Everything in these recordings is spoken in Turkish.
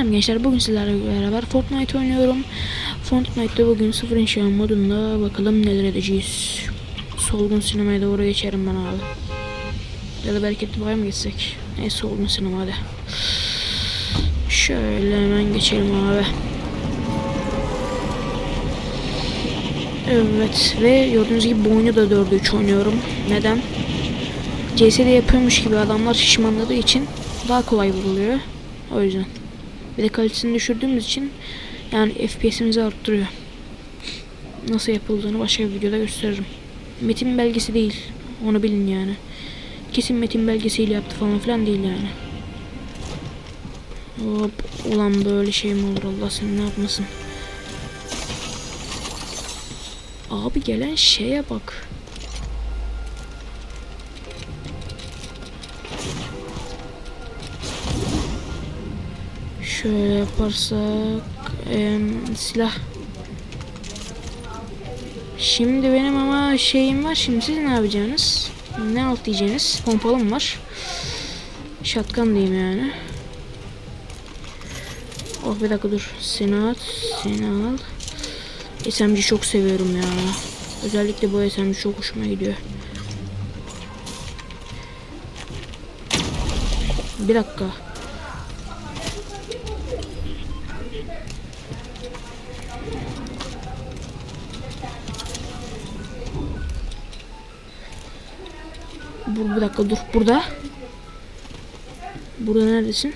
Selam gençler bugün sizlerle beraber Fortnite oynuyorum. Fortnite'da bugün sıfır inşa modunda bakalım neler edeceğiz. Solgun sinemaya doğru geçerim ben abi. Ya da bereketli bay mı geçsek? Neyse solgun sinema hadi. Şöyle hemen geçelim abi. Evet ve gördüğünüz gibi bu oyunu da 4'e 3 oynuyorum. Neden? CS'de yapıyormuş gibi adamlar şişmanladığı için daha kolay vuruluyor. O yüzden. Bir de kalitesini düşürdüğümüz için yani FPS'imizi arttırıyor. Nasıl yapıldığını başka bir videoda gösteririm. Metin belgesi değil. Onu bilin yani. Kesin metin belgesiyle yaptı falan filan değil yani. Hop. Ulan böyle şey mi olur Allah seni ne yapmasın. Abi gelen şeye bak. Şöyle yaparsak em, silah. Şimdi benim ama şeyim var. Şimdi siz ne yapacaksınız? Ne alt diyeceğiniz? Pompalım var. Shotgun diyeyim yani. Oh bir dakika dur. Seni at. Seni al. SMG çok seviyorum ya. Özellikle bu SMG çok hoşuma gidiyor. Bir dakika. Dur bir dakika dur burada. Burada neredesin?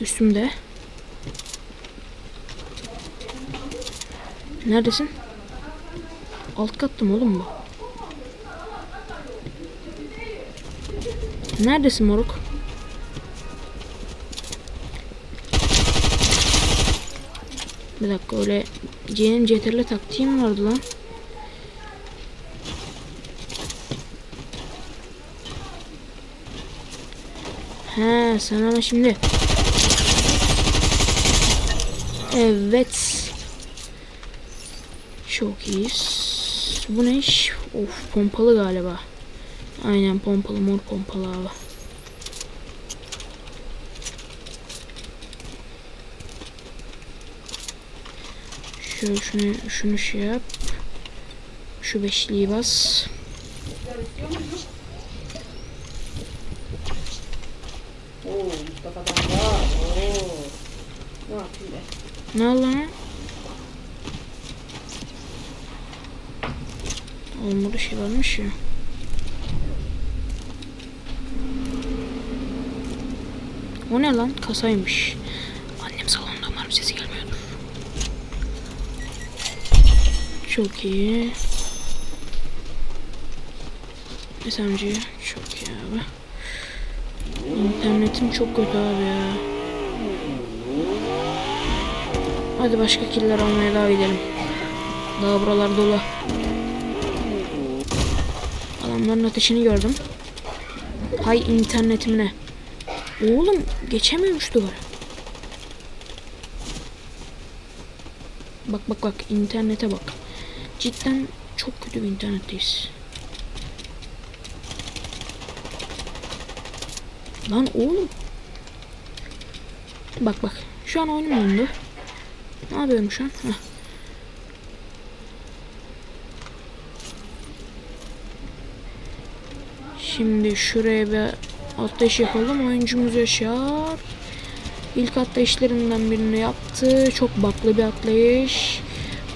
Üstümde. Neredesin? Alt katta mı oğlum bu? Neredesin moruk? Bir dakika öyle C'nin CTRL taktiğim vardı lan. He sen ama şimdi. Evet. Çok iyiyiz. Bu ne iş? Of pompalı galiba. Aynen pompalı mor pompalı abi. Şöyle şunu, şunu şey yap. Şu beşliği bas. Ne oldu lan? Oğlum burada şey varmış ya. O ne lan? Kasaymış. Çok iyi. SMG çok iyi abi. İnternetim çok kötü abi ya. Hadi başka killer almaya daha gidelim. Daha buralar dolu. Adamların ateşini gördüm. Hay internetim ne? Oğlum geçemiyormuş duvara. Bak bak bak internete bak. Cidden çok kötü bir internetteyiz. Lan oğlum. Bak bak. Şu an oyunum dondu. Ne yapıyorum şu an? Heh. Şimdi şuraya bir atlayış yapalım. Oyuncumuz Yaşar. İlk atlayışlarından birini yaptı. Çok baklı bir atlayış.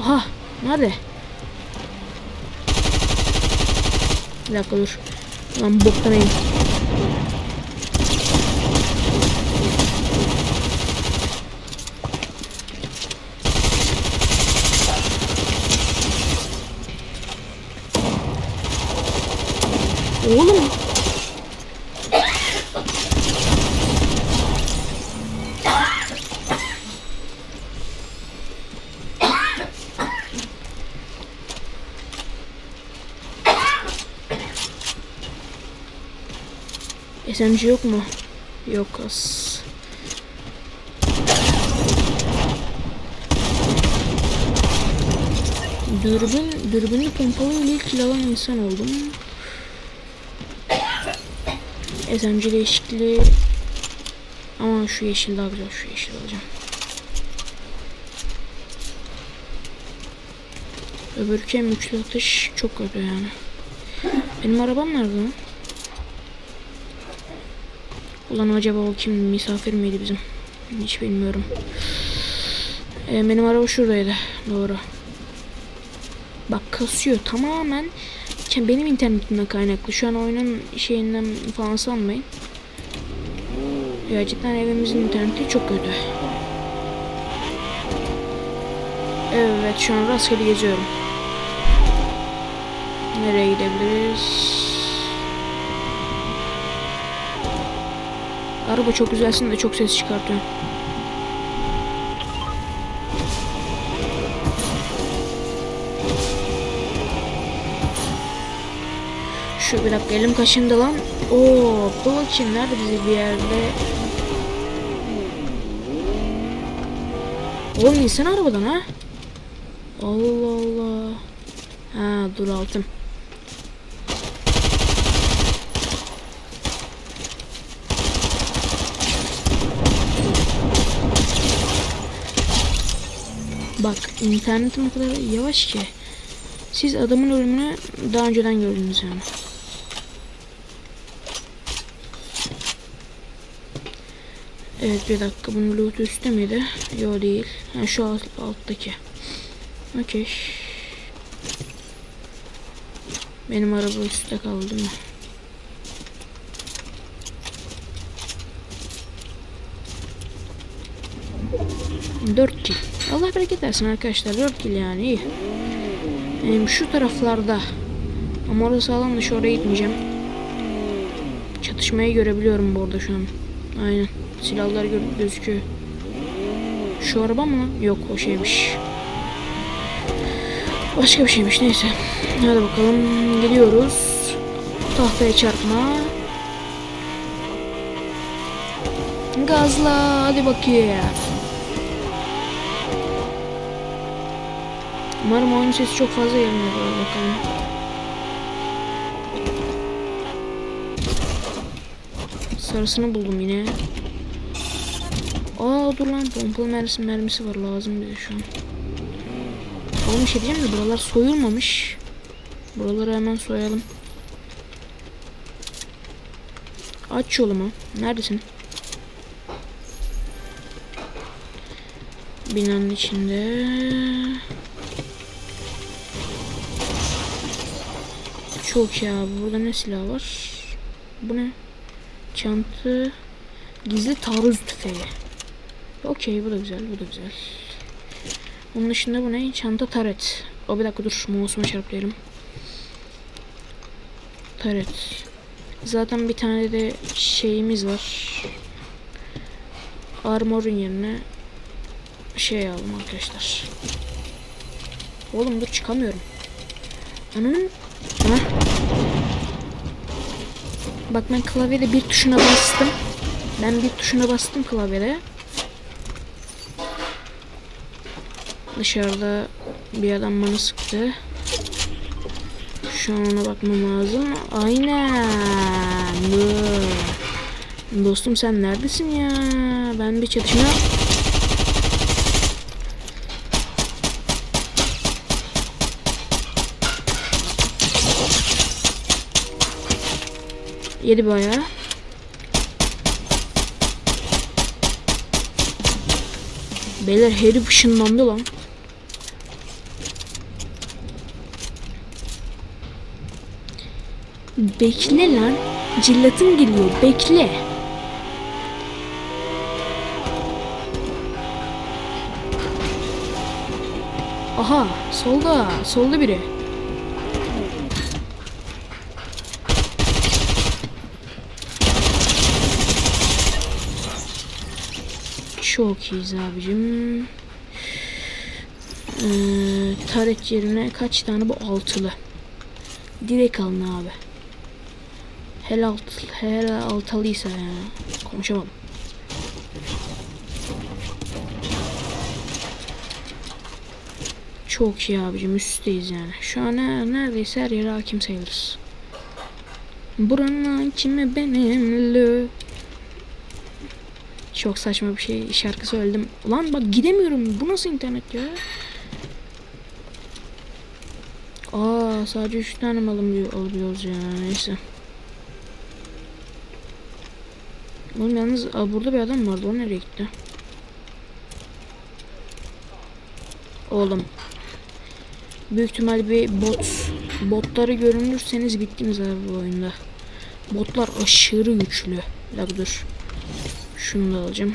Aha. Nerede? Bir dakika dur. Lan boktan eğim. SMG yok mu? Yok as. Dürbün, dürbünlü pompalı ilk kill insan oldum. SMG değişikliği. Ama şu yeşil daha güzel. Şu yeşil alacağım. Öbürkü üçlü atış çok kötü yani. Benim arabam nerede lan? Ulan acaba o kim misafir miydi bizim? Hiç bilmiyorum. Ee, benim araba şuradaydı. Doğru. Bak kasıyor tamamen benim internetimden kaynaklı. Şu an oyunun şeyinden falan sanmayın. Ya cidden evimizin interneti çok kötü. Evet şu an rastgele geziyorum. Nereye gidebiliriz? Araba çok güzelsin de çok ses çıkartıyor. Şu bir dakika elim kaşındı lan. Oo, bakayım nerede bizi bir yerde. Oğlum insan arabadan ha. Allah Allah. Ha dur altım. Bak internetim o kadar yavaş ki. Siz adamın ölümünü daha önceden gördünüz yani. Evet bir dakika bunun loot üstte miydi? Yo değil. Ha, şu alt, alttaki. Okey. Benim araba üstte kaldı mi? Dört kill. Allah bereket versin arkadaşlar. Dört kill yani iyi. Benim şu taraflarda. Ama orası alan dışı oraya gitmeyeceğim. Çatışmayı görebiliyorum bu arada şu an. Aynen. Silahlar gözüküyor. Şu araba mı? Yok o şeymiş. Başka bir şeymiş neyse. Hadi bakalım gidiyoruz. Tahtaya çarpma. Gazla hadi bakayım. Umarım oyun sesi çok fazla gelmiyor bakalım. Sarısını buldum yine. Aa dur lan pompalı mermisi, mermisi var lazım bize şu an. Oğlum bir şey diyeceğim de buralar soyulmamış. Buraları hemen soyalım. Aç yolumu. Neredesin? Binanın içinde. Çok ya. Burada ne silah var? Bu ne? Çantı. Gizli taarruz tüfeği. Okey bu da güzel bu da güzel. Onun dışında bu ne? Çanta taret. O bir dakika dur mouse'uma çarplayalım. Taret. Zaten bir tane de şeyimiz var. Armor'un yerine şey aldım arkadaşlar. Oğlum dur çıkamıyorum. Ananın Ana. Bak ben klavyede bir tuşuna bastım. Ben bir tuşuna bastım klavyede. Dışarıda bir adam bana sıktı. Şu an ona bakmam lazım. Aynen. Dostum sen neredesin ya? Ben bir çatışma... Yedi bayağı. Beyler herif ışınlandı lan. Bekle lan. Cillatım geliyor. Bekle. Aha solda. Solda biri. Çok iyiyiz abicim. Ee, taret yerine kaç tane bu altılı. Direkt alın abi. Hel alt, hel altılıysa ya. Konuşamadım. Çok iyi abicim üstteyiz yani. Şu an ne- neredeyse her yere hakim sayılırız. Buranın kimi benimle Çok saçma bir şey şarkı söyledim. Ulan bak gidemiyorum. Bu nasıl internet ya? Aa sadece 3 tane alabiliyor, alabiliyoruz ya neyse. Oğlum yalnız aa, burada bir adam vardı o nereye gitti? Oğlum. Büyük ihtimal bir bot botları görünürseniz bittiniz abi bu oyunda. Botlar aşırı güçlü. Bir dur. Şunu da alacağım.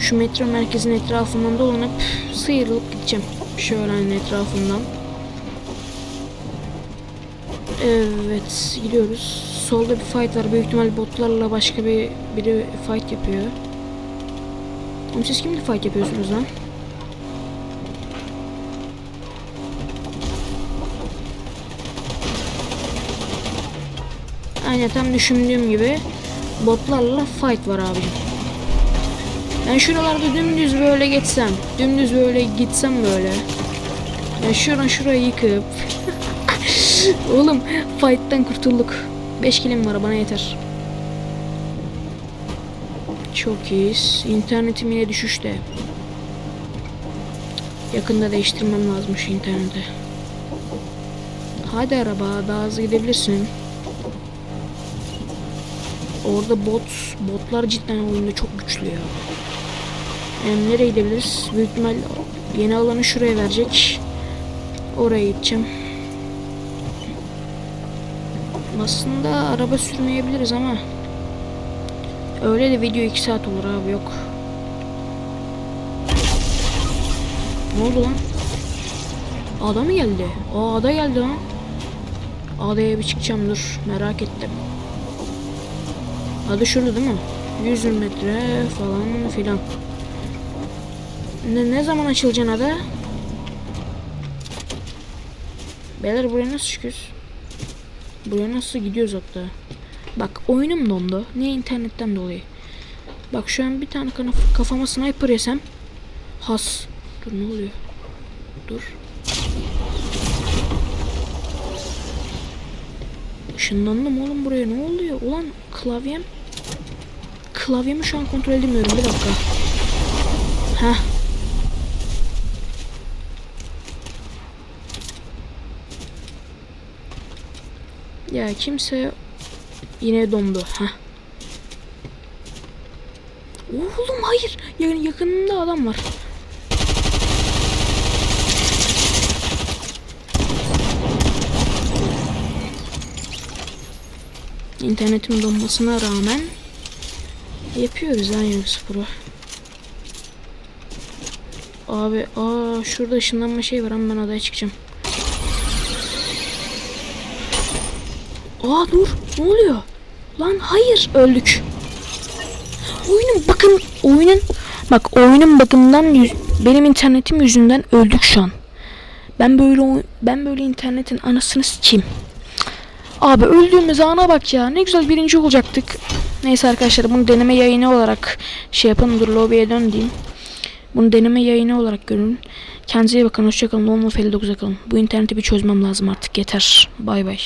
Şu metro merkezin etrafından dolanıp sıyrılıp gideceğim. Şöyle etrafından. Evet gidiyoruz. Solda bir fight var. Büyük ihtimal botlarla başka bir biri fight yapıyor. Oğlum siz kimle fight yapıyorsunuz lan? Aynen tam düşündüğüm gibi botlarla fight var abicim. Ben şuralarda dümdüz böyle geçsem, dümdüz böyle gitsem böyle. Ya şuradan şurayı yıkıp Oğlum fight'tan kurtulduk. 5 kilim var bana yeter. Çok iyiyiz. İnternetim yine düşüşte. Yakında değiştirmem lazım şu interneti. Hadi araba daha hızlı gidebilirsin. Orada bot, botlar cidden oyunda çok güçlü ya. Yani nereye gidebiliriz? Büyük ihtimal yeni alanı şuraya verecek. Oraya gideceğim. Aslında araba sürmeyebiliriz ama öyle de video 2 saat olur abi yok. Ne oldu lan? Ada mı geldi? Aa ada geldi lan. Adaya bir çıkacağım dur merak ettim. Ada şurada değil mi? 100 metre falan filan. Ne, ne zaman açılacaksın ada? Beyler buraya nasıl çıkıyoruz? Buraya nasıl gidiyoruz hatta? Bak oyunum dondu. Niye internetten dolayı? Bak şu an bir tane kafama sniper yesem. Has. Dur ne oluyor? Dur. Işınlandım oğlum buraya ne oluyor? Ulan klavyem. Klavyemi şu an kontrol edemiyorum bir dakika. Heh. Ya kimse yine dondu. Heh. Oğlum hayır. Yani yakınında adam var. İnternetin donmasına rağmen yapıyoruz aynı sporu. Abi aa şurada ışınlanma şey var ama ben adaya çıkacağım. Aa dur. Ne oluyor? Lan hayır öldük. Oyunun bakın oyunun bak oyunun bakımından yüz- benim internetim yüzünden öldük şu an. Ben böyle ben böyle internetin anasını sikeyim. Abi öldüğümüz ana bak ya. Ne güzel birinci olacaktık. Neyse arkadaşlar bunu deneme yayını olarak şey yapın. Dur lobiye dön diyeyim. Bunu deneme yayını olarak görün. Kendinize iyi bakın. Hoşçakalın. Olma 59'a kalın. Bu interneti bir çözmem lazım artık. Yeter. Bay bay.